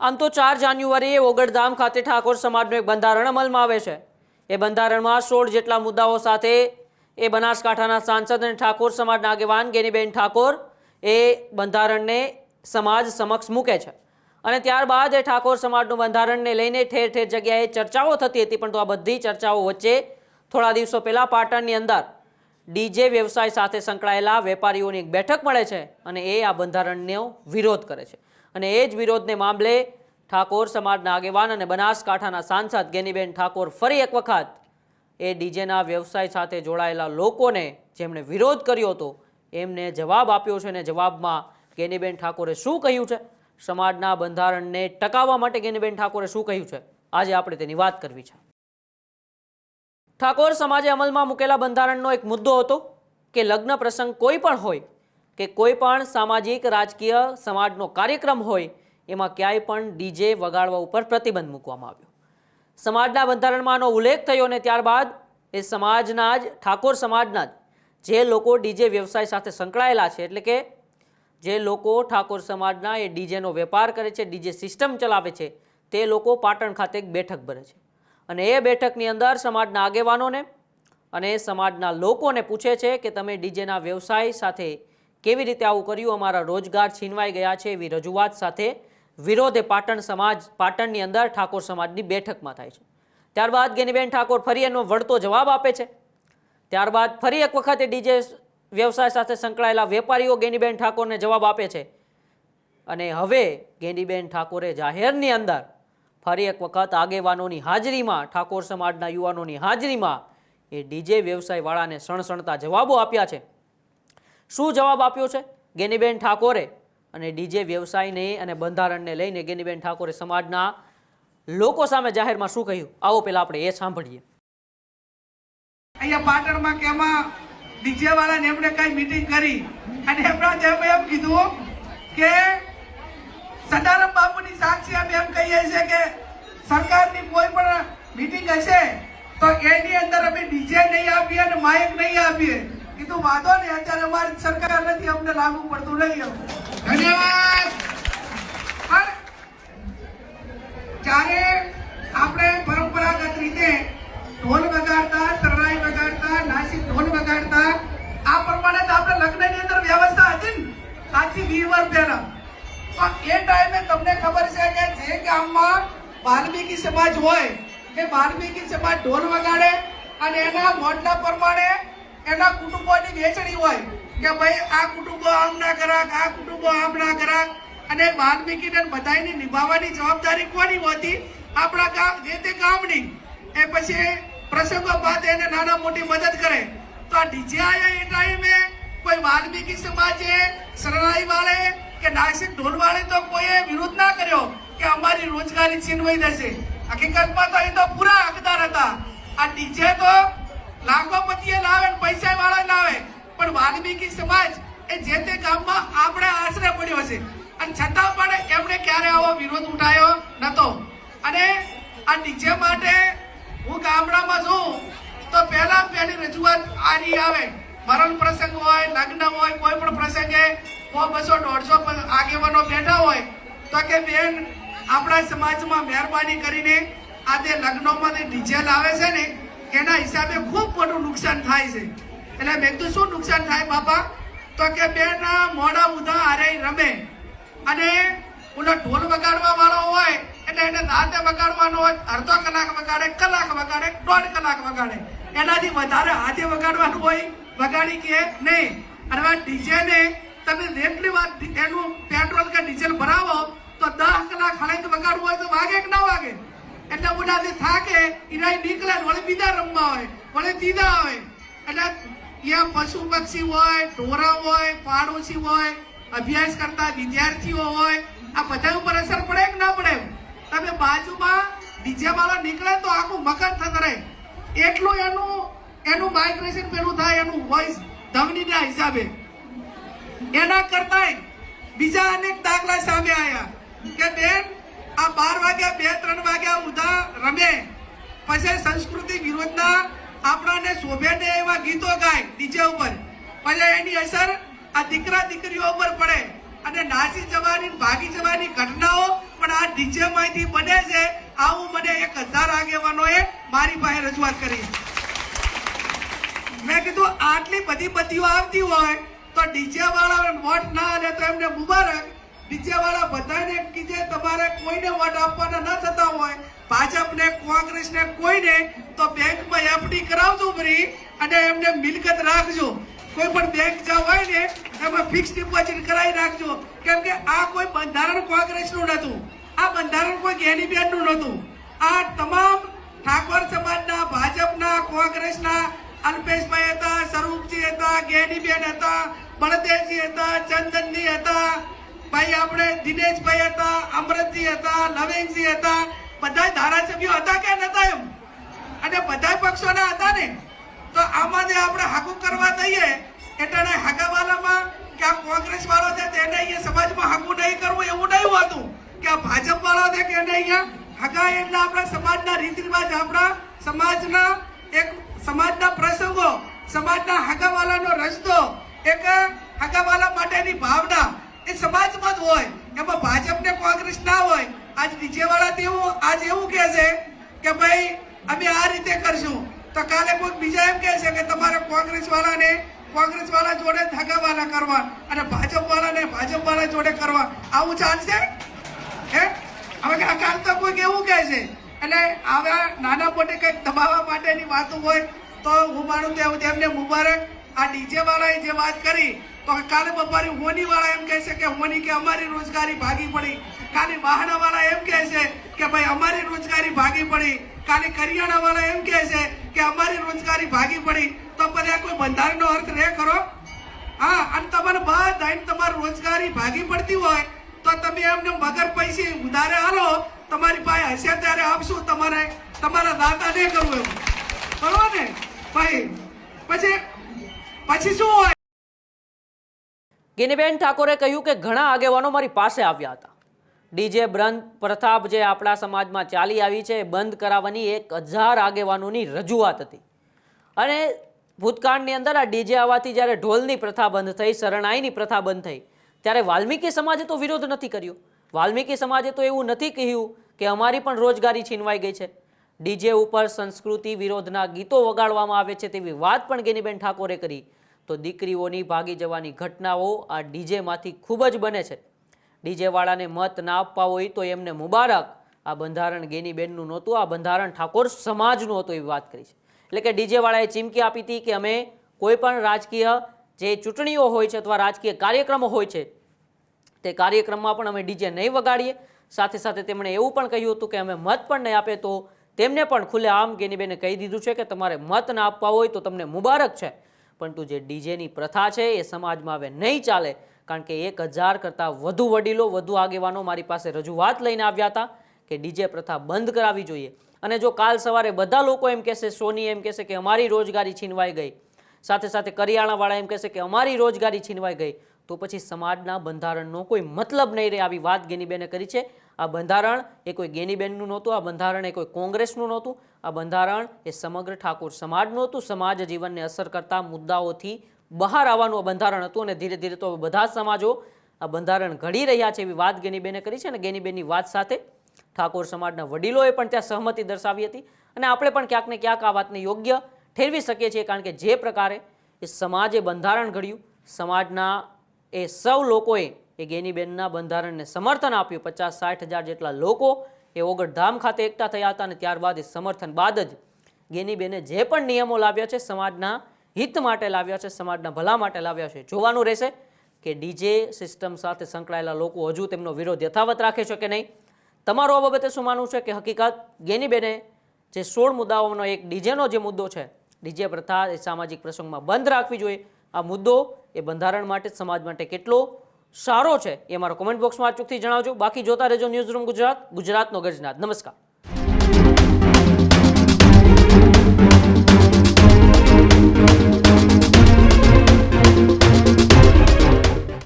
આમ તો ચાર જાન્યુઆરીએ ઓગળધામ ખાતે ઠાકોર સમાજનું એક બંધારણ અમલમાં આવે છે. એ બંધારણમાં સોળ જેટલા મુદ્દાઓ સાથે એ બનાસકાંઠાના સાંસદ અને ઠાકોર સમાજના આગેવાન ગેનીબેન ઠાકોર એ બંધારણને સમાજ સમક્ષ મૂકે છે. અને ત્યારબાદ એ ઠાકોર સમાજનું બંધારણને લઈને ઠેર ઠેર જગ્યાએ ચર્ચાઓ થતી હતી, પણ તો આ બધી ચર્ચાઓ વચ્ચે થોડા દિવસો પહેલાં પાટણની અંદર ડીજે વ્યવસાય સાથે સંકળાયેલા વેપારીઓની એક બેઠક મળે છે અને એ આ બંધારણનો વિરોધ કરે છે. અને એ જ વિરોધને મામલે ઠાકોર સમાજના આગેવાન અને બનાસકાંઠાના સાંસદ ગેનીબેન ઠાકોર ફરી એક વખત એ ડીજેના વ્યવસાય સાથે જોડાયેલા લોકોને જેમણે વિરોધ કર્યો હતો, એમને જવાબ આપ્યો છે અને જવાબમાં ગેનીબેન ઠાકોરે શું કહ્યું છે? સમાજના બંધારણને ટકાવવા માટે ગેનીબેન ઠાકોરે શું કહ્યું છે? આજે આપણે તેની વાત કરવી છે. ઠાકોર સમાજે અમલમાં મૂકેલા બંધારણનો એક મુદ્દો હતો કે લગ્ન પ્રસંગ કોઈ પણ હોય કે કોઈ પણ સામાજિક, રાજકીય સમાજનો કાર્યક્રમ હોય, એમાં ક્યાંય પણ ડીજે વગાડવા ઉપર પ્રતિબંધ મૂકવામાં આવ્યો. સમાજના બંધારણમાં ઉલ્લેખ થયો અને ત્યારબાદ એ સમાજના જ, ઠાકોર સમાજના જ, જે લોકો ડીજે વ્યવસાય સાથે સંકળાયેલા છે, એટલે કે જે લોકો ઠાકોર સમાજના એ ડીજેનો વેપાર કરે છે ડીજે સિસ્ટમ ચલાવે છે, તે લોકો પાટણ ખાતે એક બેઠક ભરે છે. અને એ બેઠકની અંદર સમાજના આગેવાનોને અને સમાજના લોકોને પૂછે છે કે તમે ડીજેના વ્યવસાય સાથે કેવી રીતે આવું કર્યું? અમારા રોજગાર છીનવાઈ ગયા છે એવી રજૂઆત સાથે વિરોધે પાટણ સમાજ, પાટણની અંદર ઠાકોર સમાજની બેઠકમાં થાય છે. ત્યારબાદ ગેનીબેન ઠાકોર ફરી એનો વળતો જવાબ આપે છે. ત્યારબાદ ફરી એક વખત ડીજે વ્યવસાય સાથે સંકળાયેલા વેપારીઓ ગેનીબેન ઠાકોરને જવાબ આપે છે. અને હવે ગેનીબેન ઠાકોરે જાહેરની અંદર ફરી એક વખત આગેવાનોની હાજરીમાં, ઠાકોર સમાજના યુવાનોની હાજરીમાં એ ડીજે વ્યવસાયવાળાને સણસણતા જવાબો આપ્યા છે. શું જવાબ આપ્યો છે? ગેનીબેન ઠાકોરે અને ડીજે વ્યવસાયને અને બંધારણને લઈને ગેનીબેન ઠાકોરે સમાજના લોકો સામે જાહેરમાં શું કહ્યું? આવો પહેલા આપણે એ સાંભળીએ. અહીંયા પાટણમાં કેમાં ડીજે વાળાને એમણે કઈ મીટિંગ કરી અને એમણે જેમ એમ કીધું કે સદારામ બાપુની સાક્ષી અમે એમ કહીએ છીએ કે સરકારની કોઈ પણ મીટિંગ હશે તો એની અંદર અમે ડીજે નહીં આપીએ અને માઇક નહીં આપીએ. કીધું વાંધો નહીં અત્યારે અમારી સરકાર નથી અમને લાગુ પડતું નહીં એમ. ધન્યવાદ જ્યારે આપણે પરંપરાગત રીતે ઢોલ વગાડતા શરણાઈ વગાડતા નાસિક ઢોલ વગાડતા આ પ્રમાણે તો આપણે લગ્નની અંદર વ્યવસ્થા હતી ને સાચી વીસ વર્ષ પહેલા પણ એ ટાઈમે તમને ખબર છે કે જે ગામમાં વાલ્મીકી સમાજ હોય એ વાલ્મીકી સમાજ ઢોલ વગાડે અને એના મોટલા પ્રમાણે એના કુટુંબોની વેચણી હોય કે ભાઈ આ કુટુંબો આમ ના કરાક, આ કુટુંબો આમ ના કરાક. અને વાલ્મીકીને બધાની નિભાવવાની જવાબદારી કોની હોતી? આપણા ગામ, જે તે ગામની, એ પછી પ્રસંગો બાદ એને નાના મોટી મદદ કરે. તો આ ડીજે આયા એ ટાઈમે કોઈ વાલ્મીકી સમાજે શરણાઈ વાળે કે નાસિક ઢોલ વાળે તો કોઈએ વિરોધ ના કર્યો કે અમારી રોજગારી છીનવાઈ જશે. હકીકતમાં તો એ તો પૂરા હકદાર હતા. આ ડીજે તો લાખોપતિએ લાવે પૈસા વાળા લાવે. પણ વાલ્મીકી સમાજ એ જે તે ગામમાં આપણે આશરે પડ્યો છે. અને છતાં પણ એમણે ક્યારે આવો વિરોધ ઉઠાયો નતો. અને આ ડીજે માટે હું ગામડામાં છું, તો પહેલા પહેલી રજૂઆત આરી આવે. મરણ પ્રસંગ હોય, લગ્ન હોય, કોઈ પણ પ્રસંગે સો બસો દોઢસો આગેવાનો બેઠા હોય, તો કે બેન, આપણા સમાજમાં મહેરબાની કરીને આ તે લગ્નોમાં જે ડીજે લાવે છે ને એના હિસાબે ખૂબ મોટું નુકસાન થાય છે. એટલે મેં તો શું નુકસાન થાય બાપા? તો કે બેન મોડા ઉધા હારે રમે. અને ઓલો ઢોલ વગાડવા વાળો હોય, એટલે એને દાંતે વગાડવાનો હોય, અડધો કલાક વગાડે કલાક વગાડે, દોઢ કલાક વગાડે. એનાથી વધારે હાથે વગાડવાનું હોય, વગાડી કે નહીં. અને આ ડીજે તમે જેટલી વાર એનું પેટ્રોલ કે ડીઝલ ભરાવો, તો દસ કલાક હળંગ વગાડવું હોય તો વાગે કે ના વાગે? એટલે ઉડાથી થાકે ઈરાય નીકળે વળે બીજા રમવા હોય, વળી ત્રીજા હોય. એટલે ત્યાં પશુ પક્ષી હોય, ઢોરા હોય, પાડોશી હોય, અભ્યાસ કરતા વિદ્યાર્થીઓ હોય, આ બધા ઉપર અસર પડે કે ના પડે તમે બાજુમાં બીજા વાળો નીકળે તો આખું મકર થતા રહે. એટલું એનું એનું માઇગ્રેશન પેલું થાય, એનું વોઇસ ધમનીના હિસાબે. એના કરતાંય બીજા અનેક દાખલા સામે આવ્યા કે બેન આ બાર વાગ્યા, બે, ત્રણ વાગ્યા ઉધા રમે. પછી સંસ્કૃતિ વિરોધના આપણાને શોભે ને એવા ગીતો ગાય ડીજે ઉપર. પછી એની અસર આ દીકરા દીકરીઓ ઉપર પડે. અને નાસી જવાની, ભાગી જવાની ઘટનાઓ પણ આ ડીજે માંથી બને છે. આવું મને એક હજાર આગેવાનોએ મારી પાસે રજૂઆત કરી. મેં કીધું, આટલી બધી બધીઓ આવતી હોય તો ડીજે વાળા વોટ ના આવે તો એમને મુબારક. ડીજે વાળા બધાને કીધે તમારે કોઈને વોટ આપવાના ન થતા હોય. ભાજપને, કોંગ્રેસને કોઈને, તો બેંકમાં એફડી કરાવજો ફરી અને એમને મિલકત રાખજો. કોઈ પણ બેંક જ્યાં હોય ને, એમાં ફિક્સ ડિપોઝિટ કરાવી રાખજો. કેમ કે આ કોઈ બંધારણ કોંગ્રેસનું નહોતું. આ બંધારણ કોઈ ગેની બેનનું નહોતું. આ તમામ ઠાકોર સમાજના, ભાજપના, કોંગ્રેસના, અલ્પેશભાઈ હતા, સ્વરૂપજી હતા ગેનીબેન હતા, બળદેવજી હતા, ચંદનજી હતા ભાઈ, આપણે દિનેશભાઈ હતા અમૃતજી હતા, નવીનજી હતા બધા ધારાસભ્યો હતા કે નતા એમ? અને બધા પક્ષોના હતા ને? તો આમાં જે આપણે હાકુ કરવા દઈએ એટલે હાકાવાલામાં કે આ કોંગ્રેસ વાળો છે તેને અહીંયા સમાજમાં હાકુ નહીં કરવું, એવું નહીં હોતું કે આ ભાજપ વાળો છે કે એને અહીંયા હગા એટલે આપણા સમાજના રીત રિવાજ આપણા સમાજના એક સમાજના પ્રસંગો, સમાજના હગાવાલાનો રસ્તો, એક હગાવાલા માટેની ભાવના એ સમાજમાં જ હોય. એમાં ભાજપ ને કોંગ્રેસ ના હોય. આજ નીચે વાળા તેવું આજ એવું કહે છે કે ભાઈ, અમે આ રીતે કરશું. તો કાલે કોઈક બીજા એમ કહે છે કે તમારે કોંગ્રેસ વાળાને કોંગ્રેસ વાળા જોડે ધગાવાના કરવા અને ભાજપ વાળાને ભાજપ વાળા જોડે કરવા. આવું ચાલશે? હે? હવે આ કાલ તો કોઈક એવું કહે છે. એટલે આવા નાના મોટે કંઈક દબાવવા માટેની વાતો હોય, તો હું માનું તેવું તેમને મુબારક. આ ડીજે વાળાએ જે વાત કરી તો કાલે બપોરે હોની વાળા એમ કહે છે કે હોની કે અમારી રોજગારી ભાગી પડી. કાલે વાહણા વાળા એમ કહે છે કે ભાઈ અમારી રોજગારી ભાગી પડી. કાલે કરિયાણા વાળા એમ કહે છે કે અમારી રોજગારી ભાગી પડી. તો પછી આ કોઈ બંધારણનો અર્થ રે કરો હા, અને તમારે બધા તમારી રોજગારી ભાગી પડતી હોય તો તમે એમને વગર પૈસે ઉધારે હાલો તમારી પાસે હશે ત્યારે આપશું તમારે. તમારા દાતા નહીં કરવું એવું બરોબર ને? ભાઈ, પછી પછી શું હોય? ગિનીબેન ઠાકોરે કહ્યું કે ઘણા આગેવાનો મારી પાસે આવ્યા હતા. ડીજે બ્રંથ પ્રથા જે આપણા સમાજમાં ચાલી આવી છે, એ બંધ કરાવવાની એક હજાર આગેવાનોની રજૂઆત હતી. અને ભૂતકાળની અંદર આ ડીજે આવવાથી જ્યારે ઢોલની પ્રથા બંધ થઈ, શરણાઈની પ્રથા બંધ થઈ, ત્યારે વાલ્મીકી સમાજે તો વિરોધ નથી કર્યો. વાલ્મીકી સમાજે તો એવું નથી કહ્યું કે અમારી પણ રોજગારી છીનવાઈ ગઈ છે. ડીજે ઉપર સંસ્કૃતિ વિરોધના ગીતો વગાડવામાં આવે છે તેવી વાત પણ ગેનીબેન ઠાકોરે કરી. તો દીકરીઓની ભાગી જવાની ઘટનાઓ આ ડીજેમાંથી ખૂબ જ બને છે. ડીજેવાળાને મત ના આપવા હોય તો એમને મુબારક. આ બંધારણ ગેનીબેનનું નહોતું, આ બંધારણ ઠાકોર સમાજનું હતું એવી વાત કરી છે. એટલે કે ડીજેવાળાએ ચીમકી આપી હતી કે અમે કોઈ પણ રાજકીય જે ચૂંટણીઓ હોય છે અથવા રાજકીય કાર્યક્રમો હોય છે, તે કાર્યક્રમમાં પણ અમે ડીજે નહીં વગાડીએ. સાથે સાથે તેમણે એવું પણ કહ્યું હતું કે અમે મત પણ નહીં આપે તો તેમને પણ ખુલ્લે આમ ગેનીબેને કહી દીધું છે કે તમારે મત ના આપવા હોય તો તમને મુબારક છે. પરંતુ જે ડીજેની પ્રથા છે એ સમાજમાં હવે નહીં ચાલે, કારણ કે એક હજાર કરતાં વધુ વડીલો, વધુ આગેવાનો મારી પાસે રજૂઆત લઈને આવ્યા હતા કે ડીજે પ્રથા બંધ કરાવવી જોઈએ. અને જો કાલ સવારે બધા લોકો એમ કહેશે, સોની એમ કહેશે કે અમારી રોજગારી છીનવાઈ ગઈ, સાથે સાથે કરિયાણાવાળા એમ કહેશે કે અમારી રોજગારી છીનવાઈ ગઈ તો પછી સમાજના બંધારણનો કોઈ મતલબ નહીં રહે આવી વાત ગેનીબેને કરી છે. આ બંધારણ એ કોઈ ગેનીબેનનું નહોતું, આ બંધારણ એ કોઈ કોંગ્રેસનું નહોતું, આ બંધારણ એ સમગ્ર ઠાકોર સમાજનું હતું. સમાજ જીવનને અસર કરતા મુદ્દાઓથી બહાર આવવાનું આ બંધારણ હતું અને ધીરે ધીરે તો બધા સમાજો આ બંધારણ ઘડી રહ્યા છે એવી વાત ગેનીબેને કરી છે અને ગેનીબેનની વાત સાથે ઠાકોર સમાજના વડીલોએ પણ ત્યાં સહમતિ દર્શાવી હતી. અને આપણે પણ ક્યાંક ને ક્યાંક આ વાતને યોગ્ય ઠેરવી શકીએ છીએ, કારણ કે જે પ્રકારે એ સમાજે બંધારણ ઘડ્યું, સમાજના એ સૌ લોકોએ એ ગેનીબેનના બંધારણને સમર્થન આપ્યું. પચાસ સાઠ હજાર જેટલા લોકો એ ઓગળધામ ખાતે એકઠા થયા હતા અને ત્યારબાદ એ સમર્થન બાદ જ ગેનીબેને જે પણ નિયમો લાવ્યા છે સમાજના હિત માટે લાવ્યા છે, સમાજના ભલા માટે લાવ્યા છે જોવાનું રહેશે કે ડીજે સિસ્ટમ સાથે સંકળાયેલા લોકો હજુ તેમનો વિરોધ યથાવત રાખે છે કે નહીં? તમારું આ બાબતે શું માનવું છે કે હકીકત ગેનીબેને જે સોળ મુદ્દાઓનો એક ડીજેનો જે મુદ્દો છે, ડીજે પ્રથા એ સામાજિક પ્રસંગમાં બંધ રાખવી જોઈએ. આ મુદ્દો એ બંધારણ માટે, સમાજ માટે કેટલો સારો છે એ મારો કોમેન્ટ બોક્સમાં અચૂકથી જણાવજો. બાકી જોતા રહેજો ન્યૂઝ રૂમ ગુજરાત, ગુજરાતનો ગજનાથ નમસ્કાર.